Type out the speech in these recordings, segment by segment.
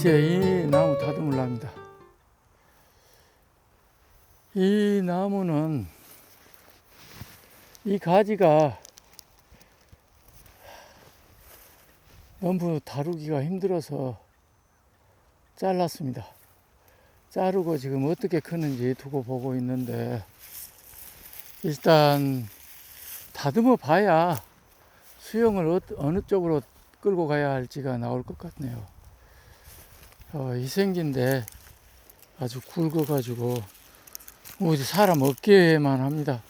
이제 이 나무 다듬으랍니다. 이 나무는 이 가지가 너무 다루기가 힘들어서 잘랐습니다. 자르고 지금 어떻게 크는지 두고 보고 있는데 일단 다듬어 봐야 수영을 어- 어느 쪽으로 끌고 가야 할지가 나올 것 같네요. 어, 이생기인데 아주 굵어가지고 뭐 이제 사람 어깨만 합니다.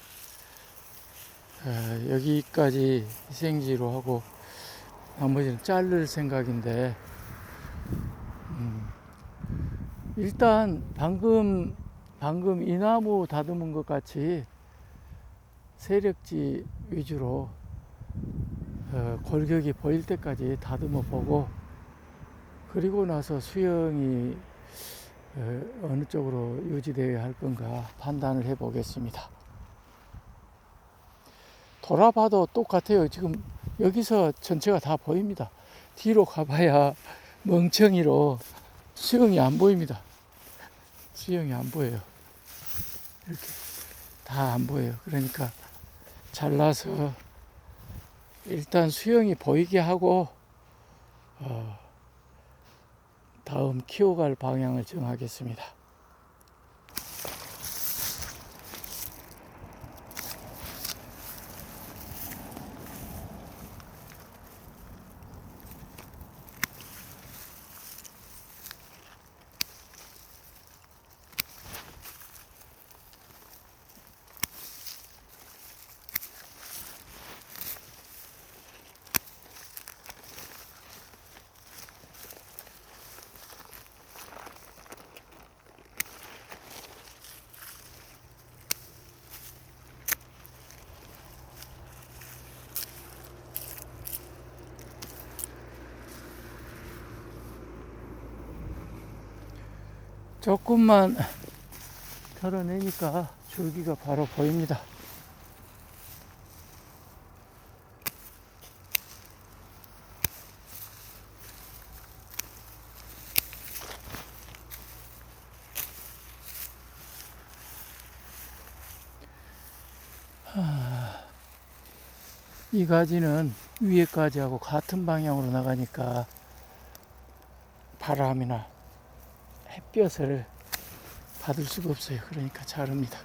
에, 여기까지 이생지로 하고 나머지는 자를 생각인데 음, 일단 방금 방금 이 나무 다듬은 것 같이 세력지 위주로 어, 골격이 보일 때까지 다듬어 보고 그리고 나서 수영이 어, 어느 쪽으로 유지되어야 할 건가 판단을 해 보겠습니다. 돌아봐도 똑같아요. 지금 여기서 전체가 다 보입니다. 뒤로 가봐야 멍청이로 수영이 안 보입니다. 수영이 안 보여요. 이렇게 다 안 보여요. 그러니까 잘라서 일단 수영이 보이게 하고 어, 다음 키워갈 방향을 정하겠습니다. 조금만 털어내니까 줄기가 바로 보입니다. 하, 이 가지는 위에 가지하고 같은 방향으로 나가니까 바람이나 햇볕을 받을 수가 없어요. 그러니까 자릅니다.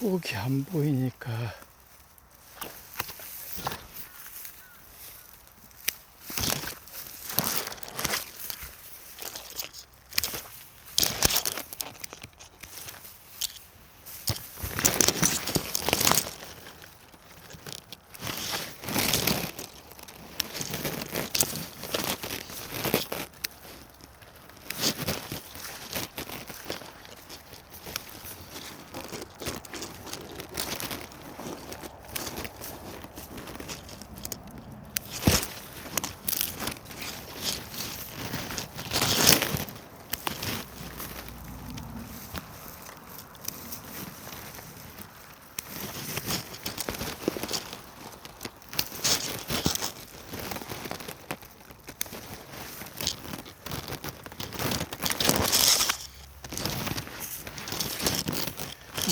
속이 안 보이니까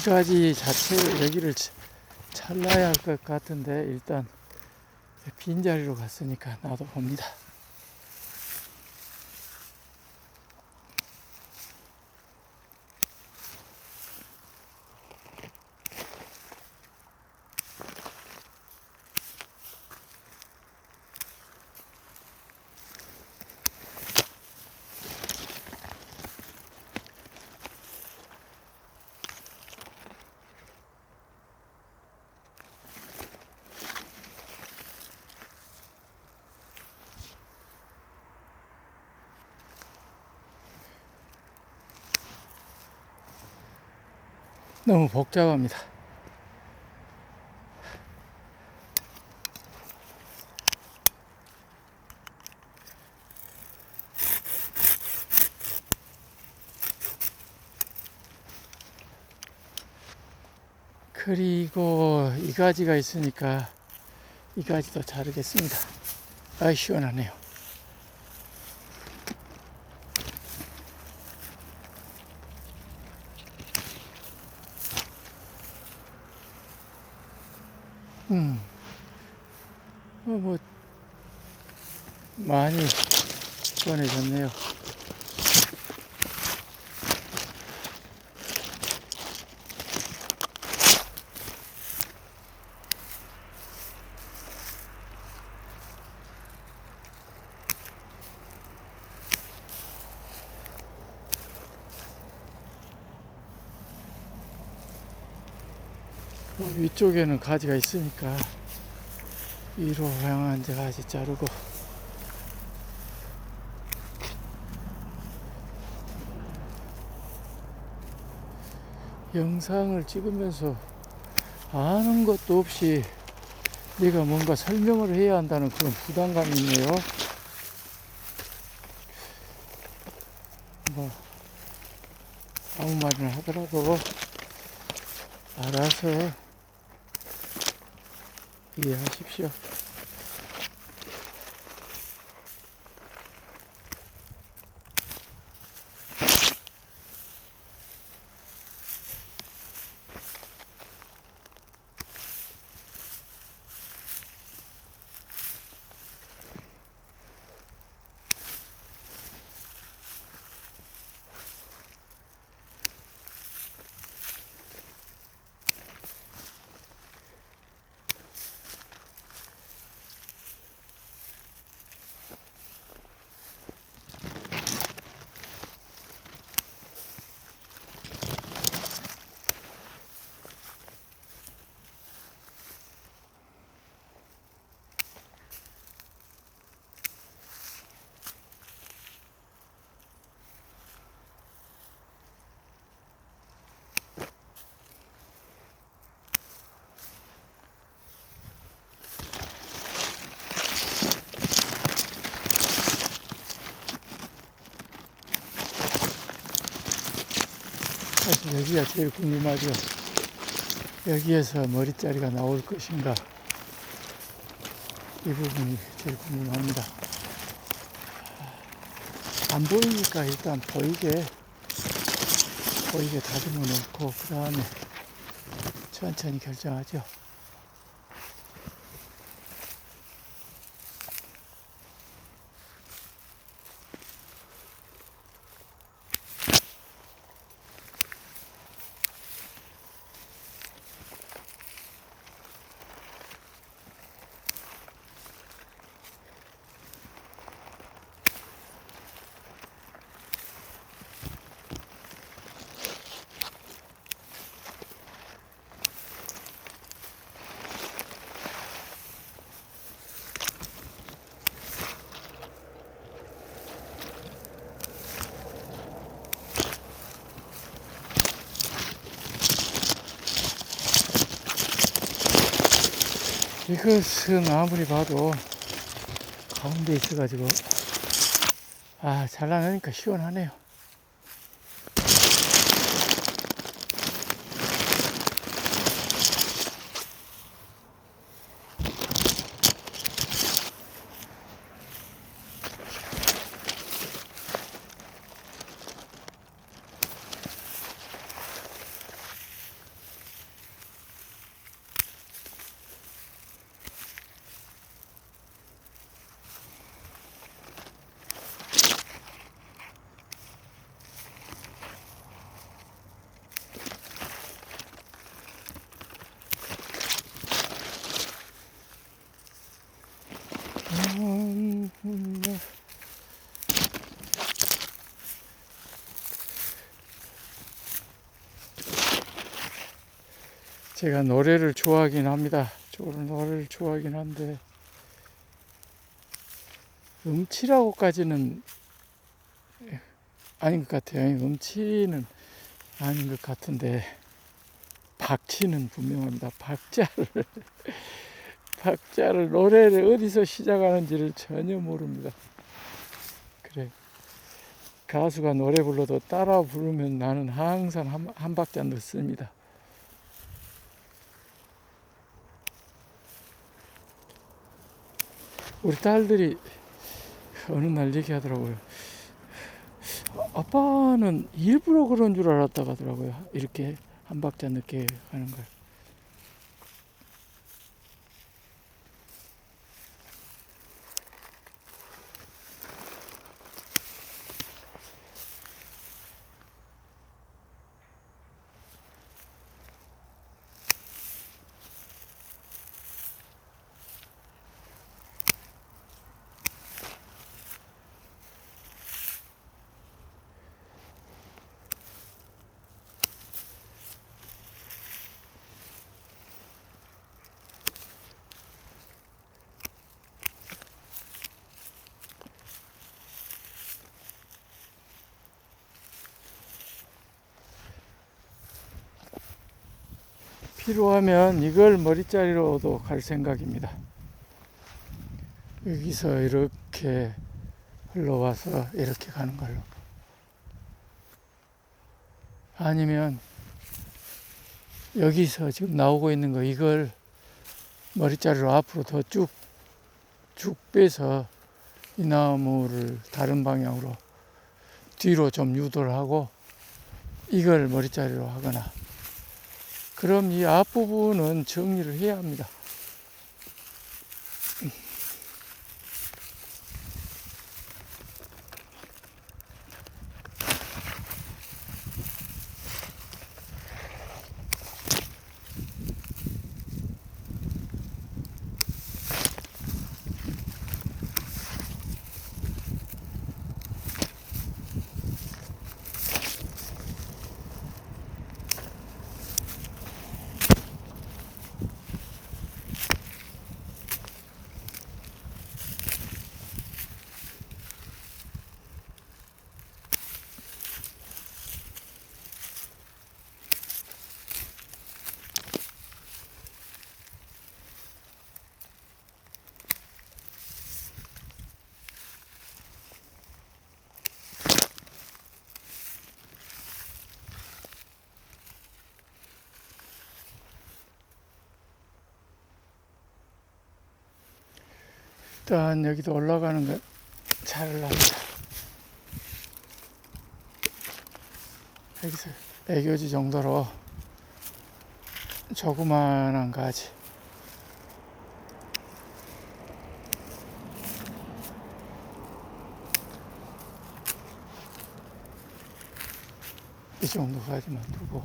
가지 자체를 여기를 차- 잘라야 할 것 같은데 일단 빈자리로 갔으니까 놔둬 봅니다. 너무 복잡합니다. 그리고 이 가지가 있으니까 이 가지도 자르겠습니다. 아 시원하네요. 음, 어, 뭐 많이 시원해졌네요. 어, 위쪽에는 가지가 있으니까 위로 향한 데 가지 자르고 영상을 찍으면서 아는 것도 없이 내가 뭔가 설명을 해야 한다는 그런 부담감이 있네요. 뭐 아무 말이나 하더라도 알아서 이해하십시오. 여기가 제일 궁금하죠. 여기에서 머리자리가 나올 것인가. 이 부분이 제일 궁금합니다. 안 보이니까 일단 보이게, 보이게 다듬어 놓고, 그 다음에 천천히 결정하죠. 이것은 아무리 봐도 가운데 있어가지고 아 잘라내니까 시원하네요. 제가 노래를 좋아하긴 합니다. 저는 노래를 좋아하긴 한데 음치라고까지는 아닌 것 같아요. 음치는 아닌 것 같은데 박치는 분명합니다. 박자를 박자를 노래를 어디서 시작하는지를 전혀 모릅니다. 그래 가수가 노래 불러도 따라 부르면 나는 항상 한, 한 박자 넣습니다. 우리 딸들이 어느 날 얘기하더라고요. 아빠는 일부러 그런 줄 알았다 하더라고요. 이렇게 한 박자 늦게 하는 걸. 필요하면 이걸 머리자리로도 갈 생각입니다. 여기서 이렇게 흘러와서 이렇게 가는 걸로. 아니면 여기서 지금 나오고 있는 거 이걸 머리자리로 앞으로 더 쭉, 쭉 빼서 이 나무를 다른 방향으로 뒤로 좀 유도를 하고 이걸 머리자리로 하거나 그럼 이 앞부분은 정리를 해야 합니다. 일단 여기도 올라가는 건 잘납니다. 여기서 애교지 정도로 조그만한 가지. 이 정도 가지만 두고.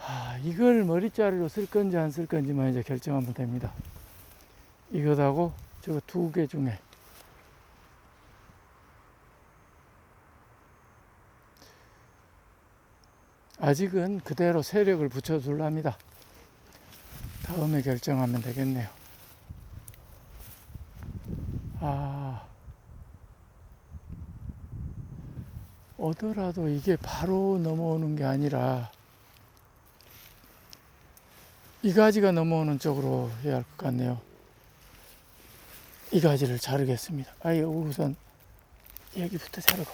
아, 이걸 머리자리로 쓸 건지 안 쓸 건지만 이제 결정하면 됩니다. 이것하고 저거 두 개 중에 아직은 그대로 세력을 붙여둘랍니다. 다음에 결정하면 되겠네요. 아, 오더라도 이게 바로 넘어오는 게 아니라 이 가지가 넘어오는 쪽으로 해야 할 것 같네요. 이 가지를 자르겠습니다. 아예 우선 여기부터 자르고.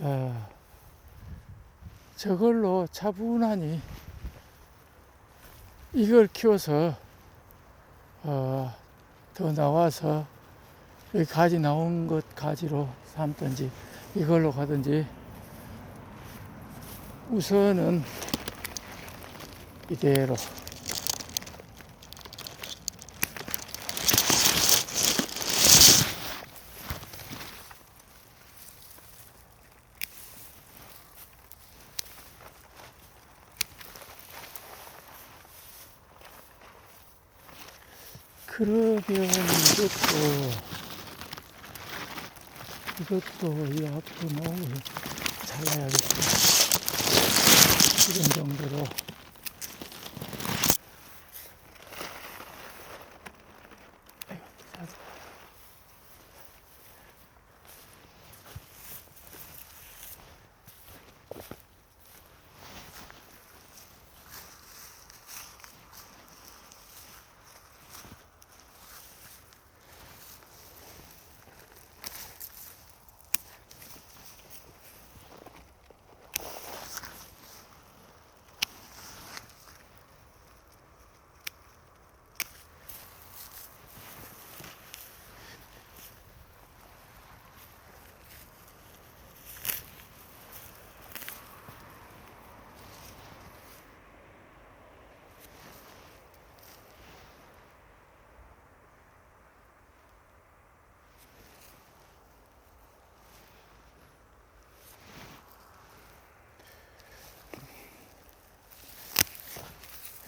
아, 저걸로 차분하니 이걸 키워서 어, 더 나와서 여기 가지 나온 것 가지로 삼든지 이걸로 가든지 우선은 이대로 그러면 이것도 이것도 이 앞으로 너무 잘라야겠다. 이런 정도로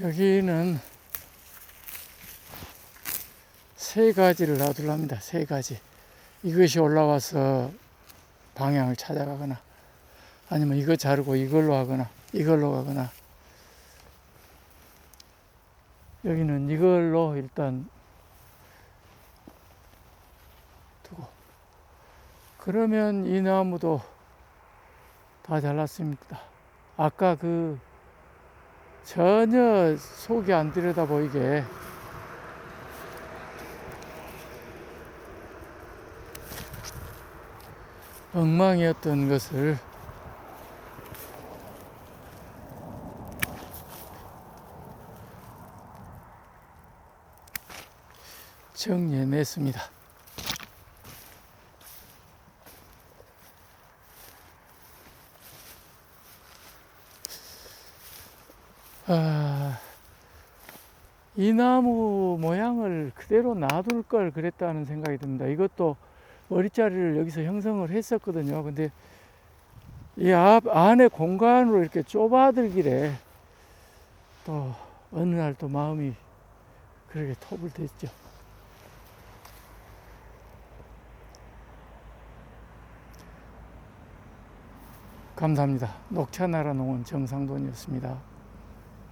여기는 세 가지를 놔둘랍니다. 세 가지. 이것이 올라와서 방향을 찾아가거나 아니면 이거 자르고 이걸로 하거나 이걸로 가거나 여기는 이걸로 일단 두고 그러면 이 나무도 다 잘랐습니다. 아까 그 전혀 속이 안 들여다 보이게 엉망이었던 것을 정리해냈습니다. 아, 이 나무 모양을 그대로 놔둘 걸 그랬다는 생각이 듭니다. 이것도 머리자리를 여기서 형성을 했었거든요. 근데 이 앞, 안에 공간으로 이렇게 좁아들기래 또 어느 날 또 마음이 그렇게 톱을 댔죠. 감사합니다. 녹차나라 농원 정상돈이었습니다.